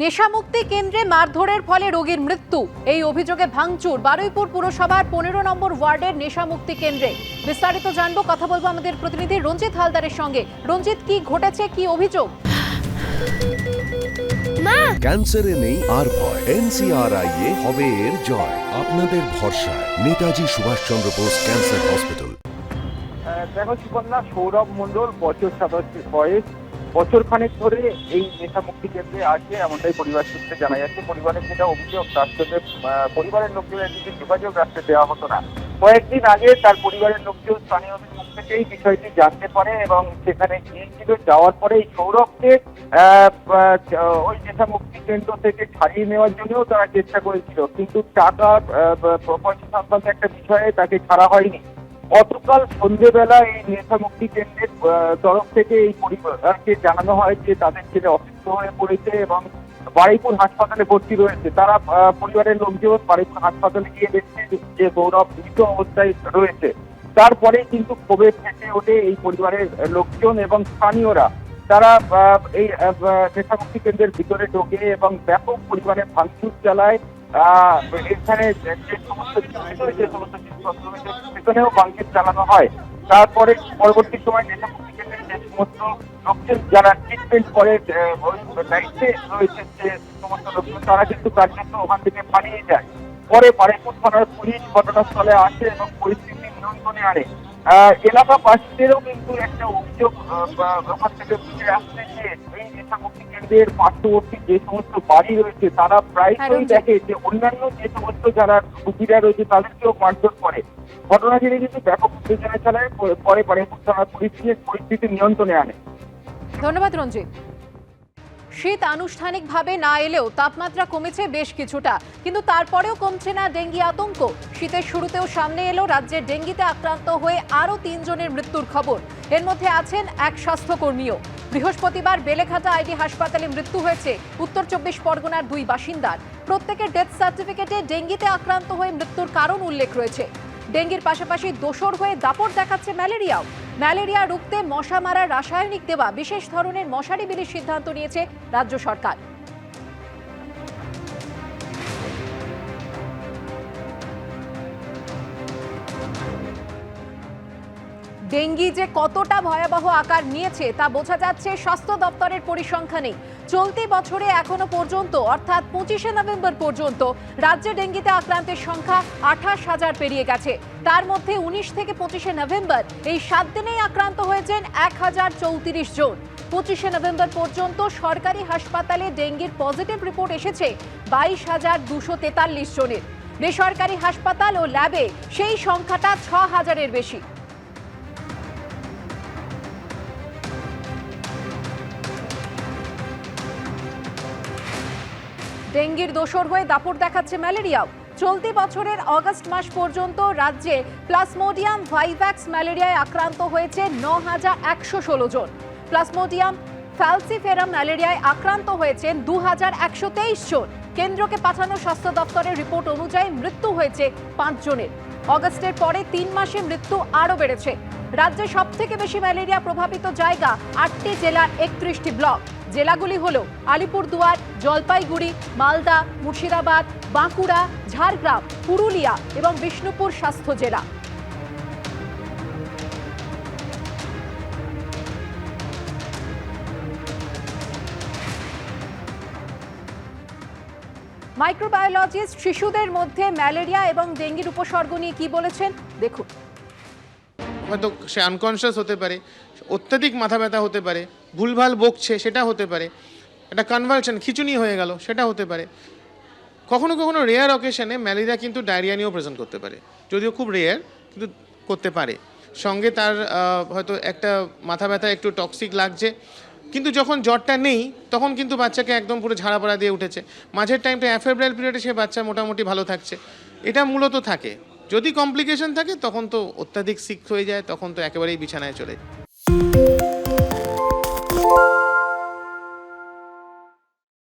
নেশামুক্তি কেন্দ্রে মারধরের ফলে রোগীর মৃত্যু। এই অভিযোগে ভাঙচুর। বারুইপুর পুরসভার পনেরো নম্বর ওয়ার্ডের নেশামুক্তি কেন্দ্রে। বিস্তারিত জানব কথা বলব আমাদের প্রতিনিধি রঞ্জিত হালদারের সঙ্গে। রঞ্জিত কি ঘটেছে? কি অভিযোগ? ক্যান্সারে নেই আর ভয়। এনসিআরআই এ হবে এর জয়। আপনাদের ভরসা নেতাজি সুভাষচন্দ্র বোস ক্যান্সার হসপিটাল। দেখো সুকন্যা সৌরভ মণ্ডল বছর সাতাশি বয়স। বছর খানেক ধরে এই নেশা মুক্তি কেন্দ্রে আছে, এমনটাই পরিবার সূত্রে জানা যাচ্ছে। পরিবারের যেটা অভিযোগ তার সাথে পরিবারের লোকজনের দিকে যোগাযোগ রাখতে দেওয়া হতো না। কয়েকদিন আগে তার পরিবারের লোকজন স্থানীয়দের মুখ থেকে এই বিষয়টি জানতে পারে এবং সেখানে গিয়েছিল। যাওয়ার পরে এই সৌরভকে ওই নেশা মুক্তি কেন্দ্র থেকে ছাড়িয়ে নেওয়ার জন্যও তারা চেষ্টা করেছিল। কিন্তু টাকা পয়সা সংক্রান্ত একটা বিষয়ে তাকে ছাড়া হয়নি। গতকাল সন্ধেবেলা এই নেশা মুক্তি কেন্দ্রের তরফ থেকে এই পরিবারকে জানানো হয় যে তাদের ছেলে অসুস্থ হয়ে পড়েছে এবং বারুইপুর হাসপাতালে ভর্তি রয়েছে। তারা পরিবারের লোকজন বারুইপুর হাসপাতালে গিয়ে দেখছে যে গৌরব মৃত অবস্থায় রয়েছে। তারপরে কিন্তু ক্ষোভে ফেটে ওঠে এই পরিবারের লোকজন এবং স্থানীয়রা। তারা এই নেশামুক্তি কেন্দ্রের ভিতরে ঢোকে এবং ব্যাপক পরিমাণে ভাঙচুর চালায়। এখানে যে সমস্ত যে সমস্ত চালানো হয়। তারপরে পরবর্তী সময় যে সমস্ত লোকজন যারা ট্রিটমেন্ট করে দায়িত্বে রয়েছে যে সমস্ত লোকজন তারা কিন্তু কার্যত ওখান থেকে পালিয়ে যায়। পরে বারেপুর পুলিশ ঘটনাস্থলে আসে এবং পরিস্থিতি নিয়ন্ত্রণে আনে। এলাকাবাসীদেরও কিন্তু একটা অভিযোগ ব্যাপার থেকে উঠে আসছে যে এই নেশামুক্তি কেন্দ্রের পার্শ্ববর্তী যে সমস্ত বাড়ি রয়েছে তারা প্রায়শই দেখে যে অন্যান্য যে সমস্ত যারা রুগীরা রয়েছে তাদেরকেও মারধর করে। ঘটনা ঘিরে কিন্তু ব্যাপক উত্তেজনা চালায় পরে পরে পুলিশ পরিস্থিতি নিয়ন্ত্রণে আনে। ধন্যবাদ রঞ্জিত। শীত আনুষ্ঠানিকভাবে না এলেও তাপমাত্রা কমেছে বেশ কিছুটা। কিন্তু তারপরেও কমছে না ডেঙ্গি আতঙ্ক। শীতের শুরুতেও সামনে এলো রাজ্যে ডেঙ্গিতে আক্রান্ত হয়ে আরও তিনজনের মৃত্যুর খবর। এর মধ্যে আছেন এক স্বাস্থ্যকর্মীও। বৃহস্পতিবার বেলেঘাটা আইডি হাসপাতালে মৃত্যু হয়েছে উত্তর চব্বিশ পরগনার দুই বাসিন্দার। প্রত্যেকের ডেথ সার্টিফিকেটে ডেঙ্গিতে আক্রান্ত হয়ে মৃত্যুর কারণ উল্লেখ রয়েছে। ডেঙ্গির পাশাপাশি দোসর হয়ে দাপট দেখাচ্ছে ম্যালেরিয়াও। ম্যালেরিয়া রুখতে মশা মারা রাসায়নিক দেওয়া বিশেষ ধরনের মশারি বিলির সিদ্ধান্ত নিয়েছে রাজ্য সরকার। ডেঙ্গি যে কতটা ভয়াবহ আকার নিয়েছে তা বোঝা যাচ্ছে স্বাস্থ্য দপ্তরের পরিসংখ্যানেই। চলতি বছরে এখনও পর্যন্ত, অর্থাৎ পঁচিশে নভেম্বর পর্যন্ত, রাজ্যে ডেঙ্গিতে আক্রান্তের সংখ্যা আঠাশ হাজার পেরিয়ে গেছে। তার মধ্যে উনিশ থেকে পঁচিশে নভেম্বর এই সাত দিনেই আক্রান্ত হয়েছেন এক হাজার চৌত্রিশ জন। পঁচিশে নভেম্বর পর্যন্ত সরকারি হাসপাতালে ডেঙ্গির পজিটিভ রিপোর্ট এসেছে বাইশ হাজার দুশো তেতাল্লিশ জনের। বেসরকারি হাসপাতাল ও ল্যাবে সেই সংখ্যাটা ছ হাজারের বেশি। ডেঙ্গির দোসর হয়ে দাপট দেখাচ্ছে ম্যালেরিয়াও। চলতি বছরের অগস্ট মাস পর্যন্ত রাজ্যে প্লাসমোডিয়াম ভাইভ্যাক্স ম্যালেরিয়ায় আক্রান্ত হয়েছে ন হাজার একশো ষোলো জন। প্লাসমোডিয়াম ফ্যালসিফেরাম ম্যালেরিয়ায় আক্রান্ত হয়েছেন দু হাজার একশো তেইশ জন। কেন্দ্রকে পাঠানো স্বাস্থ্য দপ্তরের রিপোর্ট অনুযায়ী মৃত্যু হয়েছে পাঁচ জনের। অগস্টের পরে তিন মাসে মৃত্যু আরও বেড়েছে। রাজ্যে সব থেকে বেশি ম্যালেরিয়া প্রভাবিত জায়গা আটটি জেলার একত্রিশটি ব্লক। জেলাগুলি হল আলিপুরদুয়ার, জলপাইগুড়ি, মালদা, মুর্শিদাবাদ, বাঁকুড়া, ঝাড়গ্রাম, পুরুলিয়া এবং বিষ্ণুপুর স্বাস্থ্য জেলা। মাইক্রোবায়োলজিস্ট শিশুদের মধ্যে ম্যালেরিয়া এবং ডেঙ্গির উপসর্গ নিয়ে কি বলেছেন? দেখুন। হয়তো সে আনকনশিয়াস হতে পারে, অত্যাধিক মাথা ব্যথা হতে পারে, ভুলভাল বকছে, সেটা হতে পারে, একটা কনভালশন খিচুনি হয়ে গেল, সেটা হতে পারে। কখনো কখনো রেয়ার অকেশনে ম্যালেরিয়া কিন্তু ডায়রিয়া নিয়েও প্রেজেন্ট করতে পারে। যদিও খুব রেয়ার কিন্তু করতে পারে। সঙ্গে তার হয়তো একটা মাথা ব্যথা একটু টক্সিক লাগছে কিন্তু যখন জ্বরটা নেই, তখন কিন্তু বাচ্চাকে একদম পুরো ঝাড়া পাড়া দিয়ে উঠেছে। মাঝের টাইমটা অ্যাফেব্রাইল পিরিয়ডে সে বাচ্চা মোটামুটি ভালো থাকছে। এটা মূলত থাকে। যদি কমপ্লিকেশন থাকে, তখন তো অত্যাধিক সিক হয়ে যায়, তখন তো একেবারেই বিছানায় চলে যায়।